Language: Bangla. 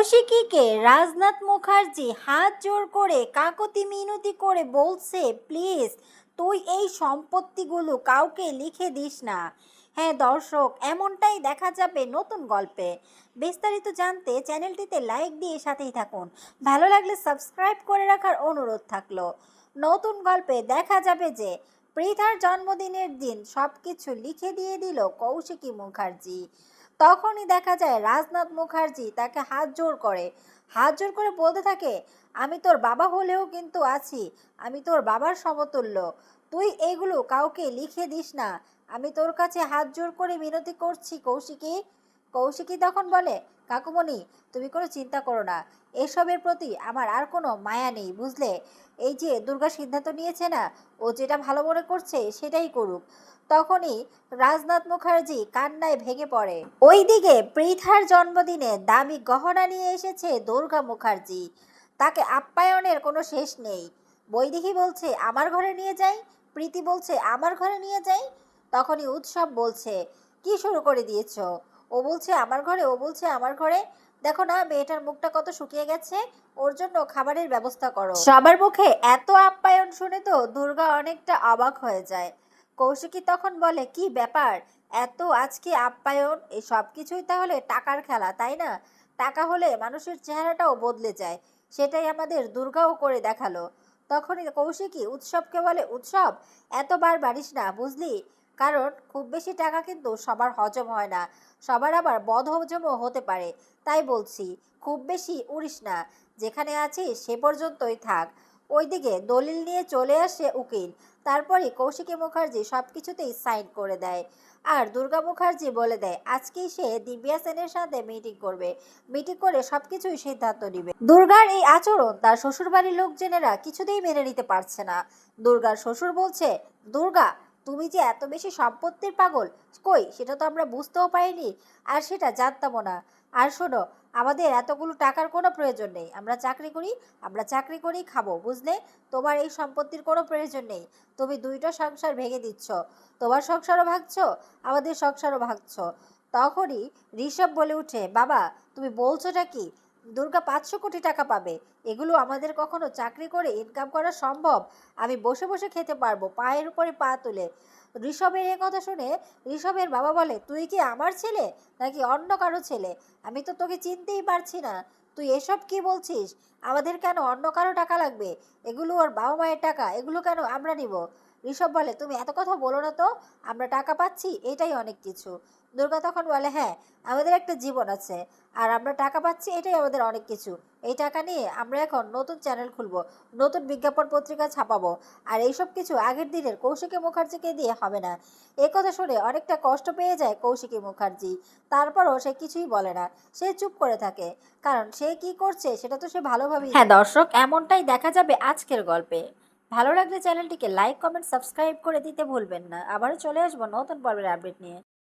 কৌশিকীকে রাজনাথ মুখার্জি হাত জোর করে কাকতি মিনতি করে বলছে, প্লিজ, তুই এই সম্পত্তিগুলো কাউকে লিখে দিস না। হ্যাঁ দর্শক, এমনটাই দেখা যাবে নতুন গল্পে। বিস্তারিত জানতে চ্যানেলটিতে লাইক দিয়ে সাথেই থাকুন। ভালো লাগলে সাবস্ক্রাইব করে রাখার অনুরোধ থাকল। নতুন গল্পে দেখা যাবে যে, পৃথার জন্মদিনের দিন সব কিছু লিখে দিয়ে দিল কৌশিকী মুখার্জি। তখনই দেখা যায় রাজনাথ মুখার্জি তাকে হাত জোর করে। হাত জোর করে বলতে থাকে, আমি তোর বাবা হলেও কিন্তু আছি, আমি তোর বাবার সমতুল্য। তুই এগুলো কাউকে লিখে দিস না। আমি তোর কাছে হাত জোর করে মিনতি করছি, কৌশিকী। কৌশিকী তখন বলে, কাকুমণি, তুমি কোনো চিন্তা করো না। এসবের প্রতি আমার আর কোনো মায়া নেই, বুঝলে? এই যে দুর্গা সিদ্ধান্ত নিয়েছে না, ও যেটা ভালো মনে করছে সেটাই করুক। তখনই রাজনাথ মুখার্জি কান্নায় ভেঙে পড়ে। ওইদিকে পৃথার জন্মদিনে দামি গহনা নিয়ে এসেছে দুর্গা মুখার্জি। তাকে আপ্যায়নের কোনো শেষ নেই। বৈদিকী বলছে, আমার ঘরে নিয়ে যাই? প্রীতি বলছে, আমার ঘরে নিয়ে যাই? তখনই উৎসব বলছে, কি শুরু করে দিয়েছ? ও বলছে, আমার ঘরে, ও বলছে, আমার ঘরে। দেখো না, মেয়েটার মুখটা কত শুকিয়ে গেছে। ওর জন্য খাবারের ব্যবস্থা করো। সবার মুখে এত আপ্যায়ন শুনে তো দুর্গা অনেকটা অবাক হয়ে যায়। কৌশিকী তখন বলে, কি ব্যাপার? এত আজকে আপ্যায়ন? এই সব কিছুই তাহলে টাকার খেলা, তাই না? টাকা হলে মানুষের চেহারাটাও বদলে যায়। সেটাই আমাদের দুর্গাও করে দেখাল। তখনই কৌশিকী উৎসবকে বলে, উৎসব, এতবার বাড়িস না, বুঝলি? কারণ খুব বেশি টাকা কিন্তু সবার হজম হয় না। সবার আবার বদ হজমও হতে পারে, তাই বলছি, খুব বেশি উড়িস না, যেখানে আছিস সে পর্যন্তই থাক। ওইদিকে দলিল নিয়ে চলে আসে উকিল তারপরই কৌশিকী মুখার্জি সব কিছুতেই সাইন করে দেয়। আর দুর্গা মুখার্জি বলে দেয়, আজকেই সে দিব্যা সেনের সাথে মিটিং করবে। মিটিং করে সব কিছুই সিদ্ধান্ত নিবে। দুর্গার এই আচরণ তার শ্বশুরবাড়ির লোকজনেরা কিছুতেই মেনে নিতে পারছে না। দুর্গার শ্বশুর বলছে, দুর্গা তুমি যে এত বেশি সম্পত্তির পাগল, কই? সেটা তো আমরা বুঝতেও পারিনি। আর সেটা জানতামও না। আর শোনো, আমাদের এতগুলো টাকার কোনো প্রয়োজন নেই। আমরা চাকরি করি, আমরা চাকরি করেই খাব, বুঝলে? তোমার এই সম্পত্তির কোনো প্রয়োজন নেই। তুমি দুইটা সংসার ভেঙে দিচ্ছ। তোমার সংসারও ভাগছো আমাদের সংসারও ভাগছ তখনই ঋষভ বলে উঠে, বাবা, তুমি বলছোটা কি? দুর্গা পাঁচশো কোটি টাকা পাবে। এগুলো আমাদের কখনো চাকরি করে ইনকাম করা সম্ভব? আমি বসে বসে খেতে পারব, পায়ের উপরে পা তুলে। ঋষভের এ কথা শুনে ঋষভের বাবা বলে, তুই কি আমার ছেলে নাকি অন্য কারও ছেলে? আমি তো তোকে চিনতেই পারছি না। তুই এসব কি বলছিস? আমাদের কেন অন্য কারও টাকা লাগবে? এগুলো ওর বাবা মায়ের টাকা, এগুলো কেন আমরা নিব? ঋষভ বলে তুমি এত কথা বলো না তো আমরা টাকা পাচ্ছি এটাই অনেক কিছু। দুর্গা তখন বলে হ্যাঁ আমাদের একটা জীবন আছে আর আমরা টাকা পাচ্ছি এটাই আমাদের অনেক কিছু। এই টাকা নিয়ে আমরা এখন নতুন চ্যানেল খুলবো নতুন বিজ্ঞাপন পত্রিকা ছাপাবো আর এইসব কিছু আগের দিনের কৌশিকী মুখার্জিকে দিয়ে হবে না। এ কথা শুনে অনেকটা কষ্ট পেয়ে যায় কৌশিকী মুখার্জি। তারপরও সে কিছুই বলে না সে চুপ করে থাকে কারণ সে কি করছে সেটা তো সে ভালোভাবেই হ্যাঁ দর্শক এমনটাই দেখা যাবে আজকের গল্পে। ভালো লাগলে চ্যানেলটিকে লাইক, কমেন্ট, সাবস্ক্রাইব করে দিতে ভুলবেন না। আবারও চলে আসব নতুন পর্বের আপডেট নিয়ে।